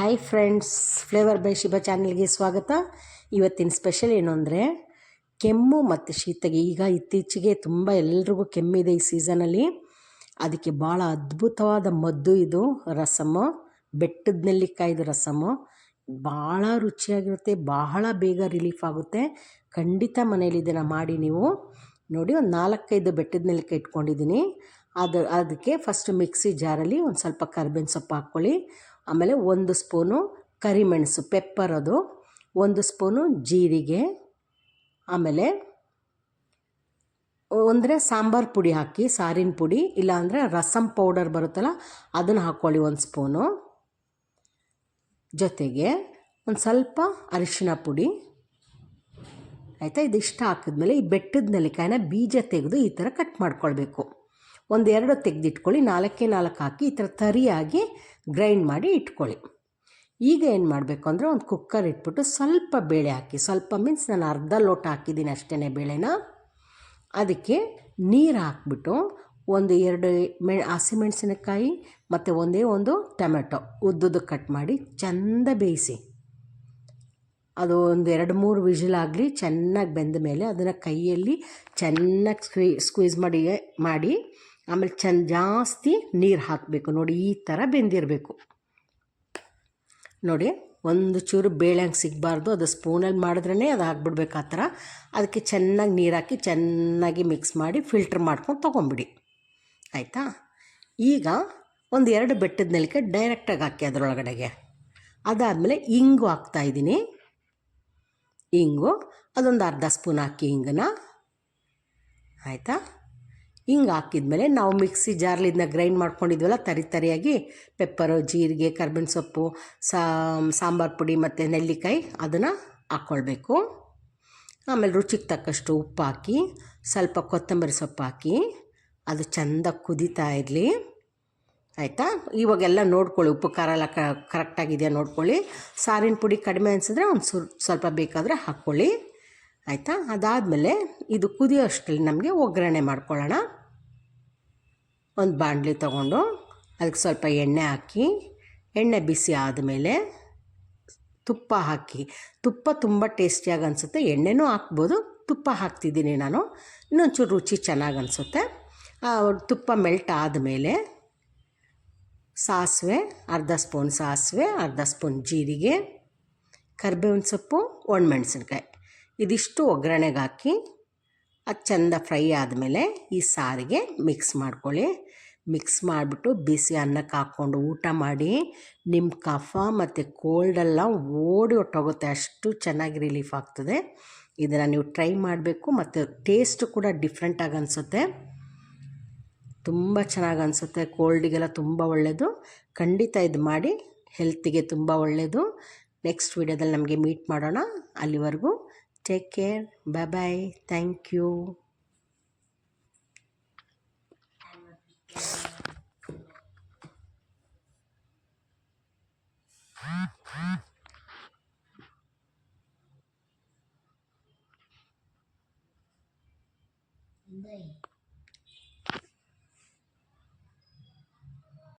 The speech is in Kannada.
Hi friends flavour by Shiba ಚಾನಲ್ಗೆ ಸ್ವಾಗತ. ಇವತ್ತಿನ ಸ್ಪೆಷಲ್ ಏನು ಅಂದರೆ ಕೆಮ್ಮು ಮತ್ತು ಶೀತಗೆ ಈಗ ಇತ್ತೀಚೆಗೆ ತುಂಬ ಎಲ್ರಿಗೂ ಕೆಮ್ಮಿದೆ ಈ ಸೀಸನಲ್ಲಿ ಅದಕ್ಕೆ ಭಾಳ ಅದ್ಭುತವಾದ ಮದ್ದು ಇದು ರಸಮ್ಮು ಬೆಟ್ಟದ ನೆಲ್ಲಿಕಾಯ್ದು ರಸಮ್ಮು ಭಾಳ ರುಚಿಯಾಗಿರುತ್ತೆ, ಬಹಳ ಬೇಗ ರಿಲೀಫ್ ಆಗುತ್ತೆ. ಖಂಡಿತ ಮನೇಲಿ ಇದನ್ನು ಮಾಡಿ ನೀವು. ನೋಡಿ ಒಂದು ನಾಲ್ಕೈದು ಬೆಟ್ಟದ ನೆಲ್ಲಿಕಾಯಿ ಇಟ್ಕೊಂಡಿದ್ದೀನಿ. ಅದು, ಅದಕ್ಕೆ ಫಸ್ಟ್ ಮಿಕ್ಸಿ ಜಾರಲ್ಲಿ ಒಂದು ಸ್ವಲ್ಪ ಕರ್ಬೇವಿನ ಸೊಪ್ಪು ಹಾಕ್ಕೊಳ್ಳಿ. ಆಮೇಲೆ ಒಂದು ಸ್ಪೂನು ಕರಿಮೆಣಸು ಪೆಪ್ಪರ್ ಅದು. ಒಂದು ಸ್ಪೂನು ಜೀರಿಗೆ. ಆಮೇಲೆ ಅಂದರೆ ಸಾಂಬಾರು ಪುಡಿ ಹಾಕಿ, ಸಾರಿನ ಪುಡಿ, ಇಲ್ಲಾಂದರೆ ರಸಂ ಪೌಡರ್ ಬರುತ್ತಲ್ಲ, ಅದನ್ನು ಹಾಕ್ಕೊಳ್ಳಿ ಒಂದು ಸ್ಪೂನು. ಜೊತೆಗೆ ಒಂದು ಸ್ವಲ್ಪ ಅರಿಶಿನ ಪುಡಿ. ಆಯಿತಾ? ಇದಿಷ್ಟು ಹಾಕಿದ್ಮೇಲೆ ಈ ಬೆಟ್ಟದ ನೆಲ್ಲಿಕಾಯಿನ ಬೀಜ ತೆಗೆದು ಈ ಥರ ಕಟ್ ಮಾಡ್ಕೊಳ್ಬೇಕು. ಒಂದೆರಡು ತೆಗೆದಿಟ್ಕೊಳ್ಳಿ, ನಾಲ್ಕೇ ನಾಲ್ಕು ಹಾಕಿ ಈ ಥರ ತರಿಯಾಗಿ ಗ್ರೈಂಡ್ ಮಾಡಿ ಇಟ್ಕೊಳ್ಳಿ. ಈಗ ಏನು ಮಾಡಬೇಕು ಅಂದರೆ ಒಂದು ಕುಕ್ಕರ್ ಇಟ್ಬಿಟ್ಟು ಸ್ವಲ್ಪ ಬೇಳೆ ಹಾಕಿ, ಸ್ವಲ್ಪ ಮೀನ್ಸ್ ನಾನು ಅರ್ಧ ಲೋಟ ಹಾಕಿದ್ದೀನಿ ಅಷ್ಟೇ ಬೇಳೆನ. ಅದಕ್ಕೆ ನೀರು ಹಾಕ್ಬಿಟ್ಟು ಒಂದು ಎರಡು ಮೆ ಹಸಿಮೆಣಸಿನಕಾಯಿ ಮತ್ತು ಒಂದೇ ಒಂದು ಟೊಮೆಟೊ ಉದ್ದುದ್ದು ಕಟ್ ಮಾಡಿ ಚೆಂದ ಬೇಯಿಸಿ. ಅದು ಒಂದು ಎರಡು ಮೂರು ವಿಜಿಲಾಗಲಿ ಚೆನ್ನಾಗಿ ಬೆಂದ ಮೇಲೆ ಅದನ್ನು ಕೈಯಲ್ಲಿ ಚೆನ್ನಾಗಿ ಸ್ಕ್ವೀ, ಸ್ಕ್ವೀಸ್ ಮಾಡಿ ಮಾಡಿ ಆಮೇಲೆ ಚೆಂದ ಜಾಸ್ತಿ ನೀರು ಹಾಕಬೇಕು. ನೋಡಿ, ಈ ಥರ ಬೆಂದಿರಬೇಕು. ನೋಡಿ, ಒಂದು ಚೂರು ಬೇಳೆ ಹಂಗೆ ಸಿಗಬಾರ್ದು. ಅದು ಸ್ಪೂನಲ್ಲಿ ಮಾಡಿದ್ರೇ ಅದು ಹಾಕ್ಬಿಡ್ಬೇಕು ಆ ಥರ ಅದಕ್ಕೆ ಚೆನ್ನಾಗಿ ನೀರು ಹಾಕಿ ಚೆನ್ನಾಗಿ ಮಿಕ್ಸ್ ಮಾಡಿ ಫಿಲ್ಟ್ರ್ ಮಾಡ್ಕೊಂಡು ತೊಗೊಂಬಿಡಿ. ಆಯಿತಾ? ಈಗ ಒಂದು ಎರಡು ಬೆಟ್ಟದ ನೆಲಕ್ಕೆ ಡೈರೆಕ್ಟಾಗಿ ಹಾಕಿ ಅದರೊಳಗಡೆಗೆ. ಅದಾದಮೇಲೆ ಇಂಗು ಹಾಕ್ತಾಯಿದ್ದೀನಿ ಇಂಗು, ಅದೊಂದು ಅರ್ಧ ಸ್ಪೂನ್ ಹಾಕಿ ಹಿಂಗನ್ನ ಆಯಿತಾ? ಹಿಂಗೆ ಹಾಕಿದ್ಮೇಲೆ ನಾವು ಮಿಕ್ಸಿ ಜಾರ್ಲಿ ಇದನ್ನ ಗ್ರೈಂಡ್ ಮಾಡ್ಕೊಂಡಿದ್ವಲ್ಲ ತರಿ ತರಿಯಾಗಿ ಪೆಪ್ಪರು, ಜೀರಿಗೆ, ಕರ್ಬೇವಿನ ಸೊಪ್ಪು ಸಾಂಬಾರು ಪುಡಿ ಮತ್ತು ನೆಲ್ಲಿಕಾಯಿ ಅದನ್ನು ಹಾಕ್ಕೊಳ್ಬೇಕು ಆಮೇಲೆ ರುಚಿಗೆ ತಕ್ಕಷ್ಟು ಉಪ್ಪು ಹಾಕಿ, ಸ್ವಲ್ಪ ಕೊತ್ತಂಬರಿ ಸೊಪ್ಪು ಹಾಕಿ, ಅದು ಚೆಂದ ಕುದೀತಾ ಇರಲಿ. ಆಯಿತಾ? ಇವಾಗೆಲ್ಲ ನೋಡ್ಕೊಳ್ಳಿ, ಉಪ್ಪು ಖಾರ ಎಲ್ಲ ಕರೆಕ್ಟಾಗಿದೆಯಾ ನೋಡ್ಕೊಳ್ಳಿ. ಸಾರಿನ ಪುಡಿ ಕಡಿಮೆ ಅನಿಸಿದ್ರೆ ಒಂದು ಸ್ವಲ್ಪ ಬೇಕಾದರೆ ಹಾಕ್ಕೊಳ್ಳಿ. ಆಯಿತಾ? ಅದಾದಮೇಲೆ ಇದು ಕುದಿಯೋ ಅಷ್ಟರಲ್ಲಿ ನಮಗೆ ಒಗ್ಗರಣೆ ಮಾಡ್ಕೊಳ್ಳೋಣ. ಒಂದು ಬಾಣಲಿ ತಗೊಂಡು ಅದಕ್ಕೆ ಸ್ವಲ್ಪ ಎಣ್ಣೆ ಹಾಕಿ, ಎಣ್ಣೆ ಬಿಸಿ ಆದಮೇಲೆ ತುಪ್ಪ ಹಾಕಿ. ತುಪ್ಪ ತುಂಬ ಟೇಸ್ಟಿಯಾಗಿ ಅನಿಸುತ್ತೆ. ಎಣ್ಣೆನೂ ಹಾಕ್ಬೋದು, ತುಪ್ಪ ಹಾಕ್ತಿದ್ದೀನಿ ನಾನು. ಇನ್ನೊಂಚೂರು ರುಚಿ ಚೆನ್ನಾಗಿ ಅನಿಸುತ್ತೆ. ತುಪ್ಪ ಮೆಲ್ಟ್ ಆದಮೇಲೆ ಸಾಸಿವೆ, ಅರ್ಧ ಸ್ಪೂನ್ ಸಾಸಿವೆ, ಅರ್ಧ ಸ್ಪೂನ್ ಜೀರಿಗೆ, ಕರ್ಬೇವಿನ ಸೊಪ್ಪು, ಒಣಮೆಣ್ಸಿನ್ಕಾಯಿ. ಇದಿಷ್ಟು ಒಗ್ಗರಣೆಗೆ ಹಾಕಿ, ಅದು ಚೆಂದ ಫ್ರೈ ಆದಮೇಲೆ ಈ ಸಾರಿಗೆ ಮಿಕ್ಸ್ ಮಾಡ್ಕೊಳ್ಳಿ. ಮಿಕ್ಸ್ ಮಾಡಿಬಿಟ್ಟು ಬಿಸಿ ಅನ್ನಕ್ಕೆ ಹಾಕ್ಕೊಂಡು ಊಟ ಮಾಡಿ ನಿಮ್ಮ ಕಫ ಮತ್ತು ಕೋಲ್ಡೆಲ್ಲ ಓಡಿ ಹೊಟ್ಟೋಗುತ್ತೆ ಅಷ್ಟು ಚೆನ್ನಾಗಿ ರಿಲೀಫ್ ಆಗ್ತದೆ. ಇದನ್ನು ನೀವು ಟ್ರೈ ಮಾಡಬೇಕು, ಮತ್ತು ಟೇಸ್ಟು ಕೂಡ ಡಿಫ್ರೆಂಟಾಗಿ ಅನಿಸುತ್ತೆ. ತುಂಬ ಚೆನ್ನಾಗಿ ಅನಿಸುತ್ತೆ ಕೋಲ್ಡಿಗೆಲ್ಲ ತುಂಬ ಒಳ್ಳೆಯದು ಖಂಡಿತ ಇದು ಮಾಡಿ ಹೆಲ್ತಿಗೆ ತುಂಬ ಒಳ್ಳೆಯದು ನೆಕ್ಸ್ಟ್ ವೀಡಿಯೋದಲ್ಲಿ ನಮಗೆ ಮೀಟ್ ಮಾಡೋಣ, ಅಲ್ಲಿವರೆಗೂ. Take care. Bye bye. Thank you. Bye.